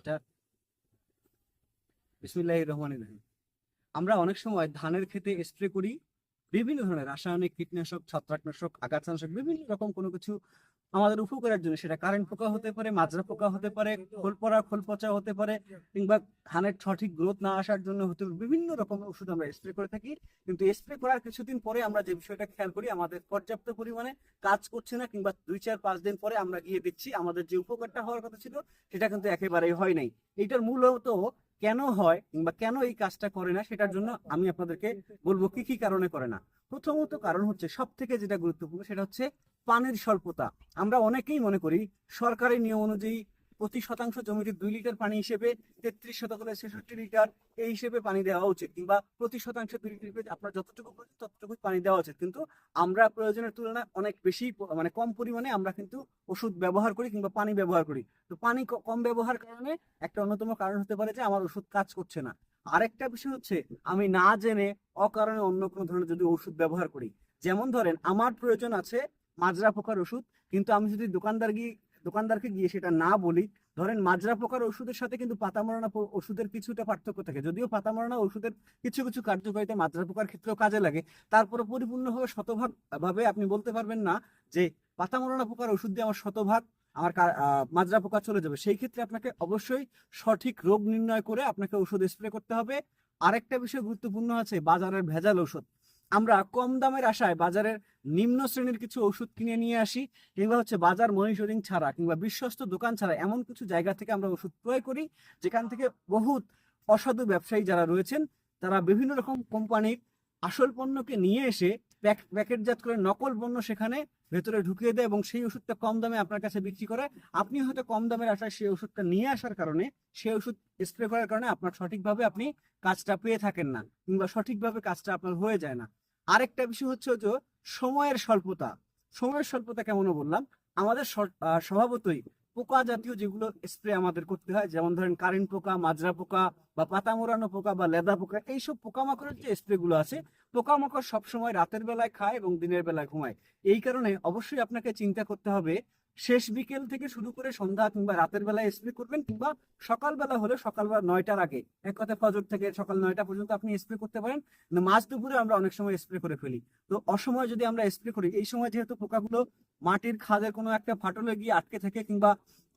Start বিসমিল্লাহ রহমান রহিম। আমরা অনেক সময় ধানের ক্ষেতে স্প্রে করি বিভিন্ন ধরনের রাসায়নিক কীটনাশক, ছত্রাকনাশক, আগাছানাশক, বিভিন্ন রকম কোনো কিছু আমাদের উপকারের জন্য। সেটা কারেন্ট পোকা হতে পারে, মাজরা পোকা হতে পারে, খোল পড়া, খোল পচা হতে পারে, কিংবা ধানের সঠিক গ্রোথ না আসার জন্য হতে পারে, বিভিন্ন রকম ওষুধ আমরা স্প্রে করে থাকি। কিন্তু স্প্রে করার কিছুদিন পরে আমরা যে বিষয়টা খেয়াল করি, আমাদের পর্যাপ্ত পরিমাণে কাজ করছে না, কিংবা দুই, চার, পাঁচ দিন পরে আমরা গিয়ে দেখছি, আমাদের যে উপকারটা হওয়ার কথা ছিল, সেটা কিন্তু একেবারেই হয় নাই। এটার মূলত কেন হয় কিংবা কেন এই কাজটা করে না সেটার জন্য আমি আপনাদেরকে বলব কি কি কারণে করে না। প্রথমত কারণ হচ্ছে সব থেকে যেটা গুরুত্বপূর্ণ সেটা হচ্ছে পানির স্বল্পতা। আমরা অনেকেই মনে করি সরকারি নিয়ম অনুযায়ী প্রতি শতাংশ জমিতে দুই লিটার পানি হিসেবে তেত্রিশ শতকরা ছেষট্টি লিটার এই হিসেবে পানি দেওয়া উচিত কিংবা প্রতি শতাংশ দুই লিটার আপনার যতটুকু প্রয়োজন ততটুকু পানি দেওয়া উচিত। কিন্তু আমরা প্রয়োজনের তুলনায় অনেক বেশি মানে কম পরিমাণে আমরা কিন্তু ওষুধ ব্যবহার করি কিংবা পানি ব্যবহার করি। তো পানি কম ব্যবহার কারণে একটা অন্যতম কারণ হতে পারে যে আমার ওষুধ কাজ করছে না। আরেকটা বিষয় হচ্ছে আমি না জেনে অকারণে অন্য কোনো ধরনের যদি ওষুধ ব্যবহার করি। যেমন ধরেন আমার প্রয়োজন আছে মাজরা পোকার ওষুধ, কিন্তু আমি যদি দোকানদার গিয়ে দোকানদারকে গিয়ে সেটা না বলি, ধরেন মাজরা পোকার ওষুধের সাথে কিন্তু পাতা মরানা ওষুধের কিছুটা পার্থক্য থাকে। যদিও পাতা মরানা ওষুধের কিছু কিছু কার্যকারিতা মাজরা পোকার ক্ষেত্রেও কাজে লাগে তারপরে পরিপূর্ণভাবে শতভাগ ভাবে আপনি বলতে পারবেন না যে পাতা মরানা পোকার ওষুধ দিয়ে আমার শতভাগ আমার মাজরা পোকা চলে যাবে। সেই ক্ষেত্রে আপনাকে অবশ্যই সঠিক রোগ নির্ণয় করে আপনাকে ওষুধ স্প্রে করতে হবে। আরেকটা বিষয় গুরুত্বপূর্ণ আছে, বাজারের ভেজাল ওষুধ আমরা কম দামের আশায় বাজারের নিম্ন শ্রেণির কিছু ওষুধ কিনে নিয়ে আসি, কিংবা হচ্ছে বাজার মনিটরিং ছাড়া কিংবা বিশ্বস্ত দোকান ছাড়া এমন কিছু জায়গা থেকে আমরা ওষুধ ক্রয় করি, যেখান থেকে বহুত অসাধু ব্যবসায়ী যারা রয়েছেন, তারা বিভিন্ন রকম কোম্পানির আসল পণ্যকে নিয়ে এসে প্যাক- প্যাকেটজাত করে নকল পণ্য সেখানে ভেতরে ঢুকিয়ে দেয় এবং সেই ওষুধটা কম দামে আপনার কাছে বিক্রি করে, আপনি হয়তো কম দামের আশায় সেই ওষুধটা নিয়ে আসার কারণে সেই ওষুধ স্প্রে করার কারণে আপনার সঠিকভাবে আপনি কাজটা পেয়ে থাকেন না, কিংবা সঠিকভাবে কাজটা আপনার হয়ে যায় না। আরেকটা বিষয় হচ্ছে যে সময়ের স্বল্পতা। সময়ের স্বল্পতা কেমন বললাম? আমাদের স্বভাবতই পোকা জাতীয় যেগুলো স্প্রে আমাদের করতে হয়, যেমন ধরেন কারেন্ট পোকা, মাজরা পোকা বা পাতা মোড়ানো পোকা বা লেদা পোকা, এইসব পোকামাকড়ের যে স্প্রে গুলো আছে, পোকামাকড় সবসময় রাতের বেলায় খায় এবং দিনের বেলায় ঘুমায়। এই কারণে অবশ্যই আপনাকে চিন্তা করতে হবে শেষ বিকেল থেকে শুরু করে সন্ধ্যা কিংবা রাতের বেলায় স্প্রে করবেন কিংবা সকালবেলা হলে সকালবেলা নয়টার আগে। এক কথা ফজর থেকে সকাল নয়টা পর্যন্ত আপনি স্প্রে করতে পারেন। মাঝ দুপুরে আমরা অনেক সময় স্প্রে করে ফেলি। তো অসময় যদি আমরা স্প্রে করি, এই সময় যেহেতু পোকাগুলো মাটির খাদের কোনো একটা ফাটলে গিয়ে আটকে থাকে কিংবা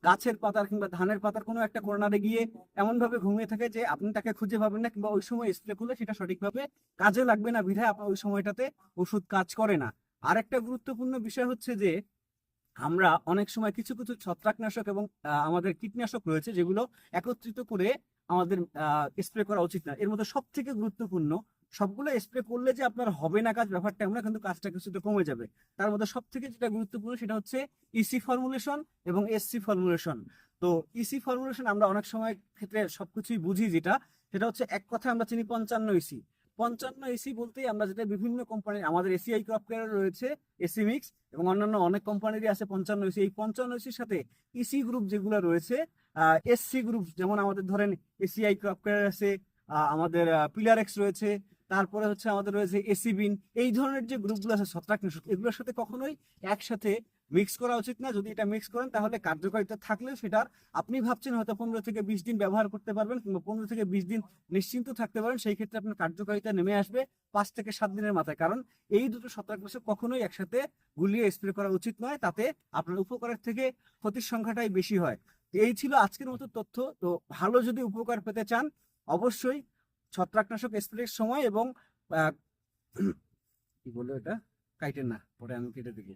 গাছের পাতার কিংবা ধানের পাতার কোনো একটা কর্নারে গিয়ে এমন ভাবে ঘুমিয়ে থাকে যে আপনি তাকে খুঁজে পাবেন না কিংবা ওই সময় স্প্রে করলে সেটা সঠিকভাবে কাজে লাগবে না। বিধায় আপনার ওই সময়টাতে ওষুধ কাজ করে না। আরেকটা গুরুত্বপূর্ণ বিষয় হচ্ছে যে আমরা অনেক সময় কিছু কিছু ছত্রাকনাশক এবং আমাদের কীটনাশক রয়েছে যেগুলো একত্রিত করে আমাদের স্প্রে করা উচিত না। এর মধ্যে সব থেকে গুরুত্বপূর্ণ, সবগুলো স্প্রে করলে যে আপনার হবে না কাজ ব্যাপারটা আমরা কিন্তু কাজটা কিছুটা কমে যাবে। তার মধ্যে সব থেকে যেটা গুরুত্বপূর্ণ সেটা হচ্ছে ইসি ফর্মুলেশন এবং এসসি ফর্মুলেশন তো ইসি ফর্মুলেশন আমরা অনেক সময় ক্ষেত্রে সবকিছুই বুঝি যেটা, সেটা হচ্ছে এক কথায় আমরা চিনি পঞ্চান্ন ইসি পঞ্চান্ন এসি বলতেই আমরা যেটা বিভিন্ন কোম্পানির আমাদের এসিআই ক্রপ কেয়ার রয়েছে এসি মিক্স এবং অন্যান্য অনেক কোম্পানিরই আছে পঞ্চান্ন এসি এই পঞ্চান্ন এসির সাথে ইসি গ্রুপ যেগুলো রয়েছে এসসি গ্রুপ যেমন আমাদের ধরেন এসিআই ক্রপ কেয়ার আছে আমাদের পিলার এক্স রয়েছে, তারপরে হচ্ছে আমাদের রয়েছে এসিবিন এই ধরনের যে গ্রুপগুলো আছে, ছত্রাকনাশক, এগুলোর সাথে কখনোই একসাথে মিক্স করা উচিত না। যদি এটা মিক্স করেন, তাহলে কার্যকারিতা থাকলেও সেটার আপনি ভাবছেন হয়তো পনেরো থেকে বিশ দিন ব্যবহার করতে পারবেন কিংবা পনেরো থেকে বিশ দিন নিশ্চিন্ত থাকতে পারেন, সেই ক্ষেত্রে আপনার কার্যকারিতা নেমে আসবে পাঁচ থেকে সাত দিনের মাথায়। কারণ এই দুটো ছত্রাকনাশক কখনোই একসাথে গুলিয়ে স্প্রে করা উচিত নয়, তাতে আপনার উপকারের থেকে ক্ষতির সংখ্যাটাই বেশি হয়। এই ছিল আজকের মতো তথ্য। তো ভালো যদি উপকার পেতে চান, অবশ্যই ছত্রাকনাশক স্প্রের সময় এবং কি বলল এটা? কাইটেন না, পরে আমি কেটে দিবি।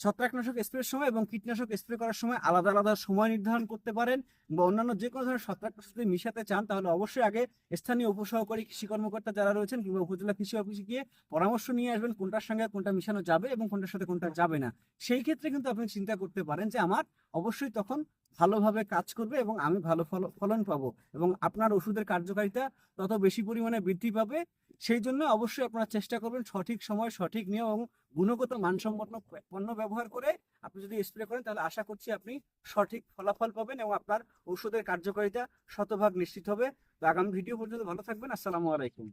ছত্রাকনাশক স্প্রে সময় এবং কীটনাশক স্প্রে করার সময় আলাদা আলাদা সময় নির্ধারণ করতে পারেন বা অন্যান্য যে কোনো ধরনের ছত্রাকনাশক যদি মিশাতে চান, তাহলে অবশ্যই আগে স্থানীয় উপসহকারী কৃষি কর্মকর্তা যারা রয়েছেন কিংবা উপজেলা কৃষি অফিসে গিয়ে পরামর্শ নিয়ে আসবেন কোনটার সঙ্গে কোনটা মিশানো যাবে এবং কোনটার সাথে কোনটা যাবে না। সেই ক্ষেত্রে কিন্তু আপনি চিন্তা করতে পারেন যে, আমার অবশ্যই তখন ভালোভাবে কাজ করবে এবং আমি ভালো ফল- ফলন পাবো। এবং আপনার ওষুধের কার্যকারিতা তত বেশি পরিমাণে বৃদ্ধি পাবে। সেই জন্য অবশ্যই আপনারা চেষ্টা করবেন সঠিক সময়, সঠিক নিয়ম এবং গুণগত মানসম্পন্ন পণ্য ব্যবহার করে আপনি যদি স্প্রে করেন তাহলে আশা করছি আপনি সঠিক ফলাফল পাবেন এবং আপনার ওষুধের কার্যকারিতা শতভাগ নিশ্চিত হবে। তো আগামী ভিডিও পর্যন্ত ভালো থাকবেন। আসসালামু আলাইকুম।